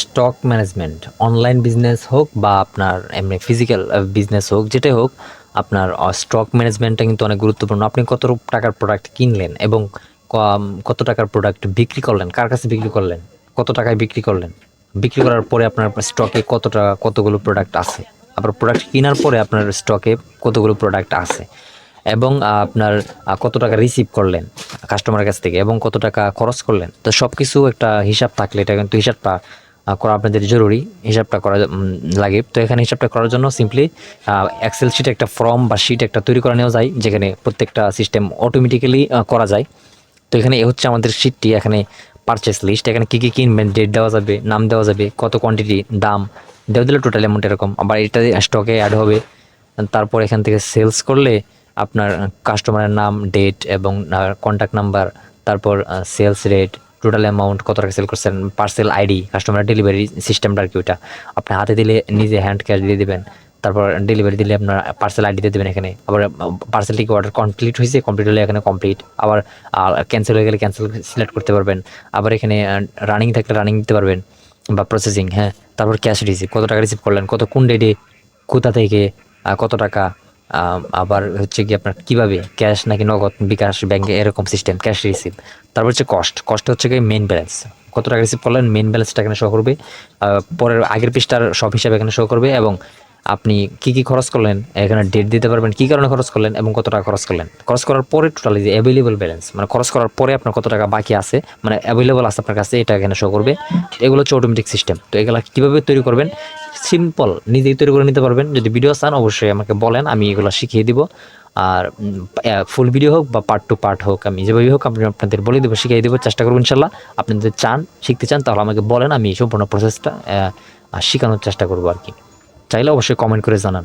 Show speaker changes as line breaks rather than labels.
Stock management, online business হোক বা আপনার এমনি ফিজিক্যাল বিজনেস হোক, যেটাই হোক, আপনার স্টক ম্যানেজমেন্টটা কিন্তু অনেক গুরুত্বপূর্ণ। আপনি কত টাকার প্রোডাক্ট কিনলেন এবং কত টাকার প্রোডাক্ট বিক্রি করলেন? কার কাছে বিক্রি করলেন? কত টাকায় বিক্রি করলেন? বিক্রি করার পরে আপনার স্টকে কত টাকা কতগুলো প্রোডাক্ট আছে? আপনার প্রোডাক্ট কেনার পরে আপনার স্টকে কতগুলো প্রোডাক্ট আছে? এবং আপনার কত টাকা রিসিভ করলেন কাস্টমারের কাছ থেকে এবং কত টাকা খরচ করলেন? তো সব কিছু একটা হিসাব থাকলে এটা কিন্তু হিসাবটা করা আপনাদের জরুরি, হিসাবটা করা লাগে। তো এখানে হিসাবটা করার জন্য সিম্পলি এক্সেল শিট একটা ফর্ম বা শিট একটা তৈরি করে নেওয়া যায়, যেখানে প্রত্যেকটা সিস্টেম অটোমেটিক্যালি করা যায়। তো এখানে এ হচ্ছে আমাদের শিটটি এখানে পারচেস লিস্ট এখানে কী কী কিনবেন ডেট দেওয়া যাবে, নাম দেওয়া যাবে, কত কোয়ান্টিটি দাম, দেওয়া দিলে টোটাল অ্যামাউন্ট এরকম। আবার এটা স্টকে অ্যাড হবে। তারপর এখান থেকে সেলস করলে আপনার কাস্টমারের নাম ডেট এবং কন্ট্যাক্ট নাম্বার তারপর সেলস রেট টোটাল অ্যামাউন্ট কত টাকা সেল করছেন? পার্সেল আইডি কাস্টমার ডেলিভারি সিস্টেমটা আর কি ওইটা। আপনি হাতে দিলে নিজে হ্যান্ড ক্যাশ দিয়ে দেবেন, তারপর ডেলিভারি দিলে আপনার পার্সেল আইডি দিয়ে দেবেন এখানে। আবার পার্সেলটি কি অর্ডার কমপ্লিট হয়েছে কমপ্লিট হলে এখানে কমপ্লিট আবার ক্যান্সেল হয়ে গেলে ক্যান্সেল সিলেক্ট করতে পারবেন। আবার এখানে রানিং থাকলে রানিং দিতে পারবেন বা প্রসেসিং হ্যাঁ। তারপর ক্যাশ রিসিভ কত টাকা রিসিভ করলেন, কত, কোন ডেটে কোথা থেকে কত টাকা আবার হচ্ছে কি আপনার কীভাবে ক্যাশ নাকি নগদ বিকাশ ব্যাংকে এরকম সিস্টেম ক্যাশ রিসিভ তারপর হচ্ছে কস্ট কস্ট হচ্ছে কি মেন ব্যালেন্স কত টাকা রিসিভ করলেন? মেন ব্যালেন্সটা এখানে শো করবে। পরের আগের পৃষ্ঠার সব হিসাবে এখানে শো করবে এবং আপনি কি কি খরচ করলেন, এখানে ডেট দিতে পারবেন, কি কারণে খরচ করলেন এবং কত টাকা খরচ করলেন। খরচ করার পরে টোটালি যে অ্যাভেলেবল ব্যালেন্স মানে খরচ করার পরে আপনার কত টাকা বাকি আছে মানে অ্যাভেলেবল আছে আপনার কাছে, এটা এখানে শো করবে। এগুলো হচ্ছে অটোমেটিক সিস্টেম তো এগুলো কীভাবে তৈরি করবেন? সিম্পল নিজেই তৈরি করে নিতে পারবেন। যদি ভিডিও চান, অবশ্যই আমাকে বলেন, আমি এগুলো শিখিয়ে দিব। আর ফুল ভিডিও হোক বা পার্ট টু পার্ট হোক, আমি যেভাবে হোক আপনি আপনাদের বলে দেবো, শিখিয়ে দেবো, চেষ্টা করব ইনশাল্লাহ। আপনি যদি চান, শিখতে চান, তাহলে আমাকে বলেন, আমি সম্পূর্ণ প্রসেসটা শেখানোর চেষ্টা করব আর কি। চাইলে অবশ্যই কমেন্ট করে জানান।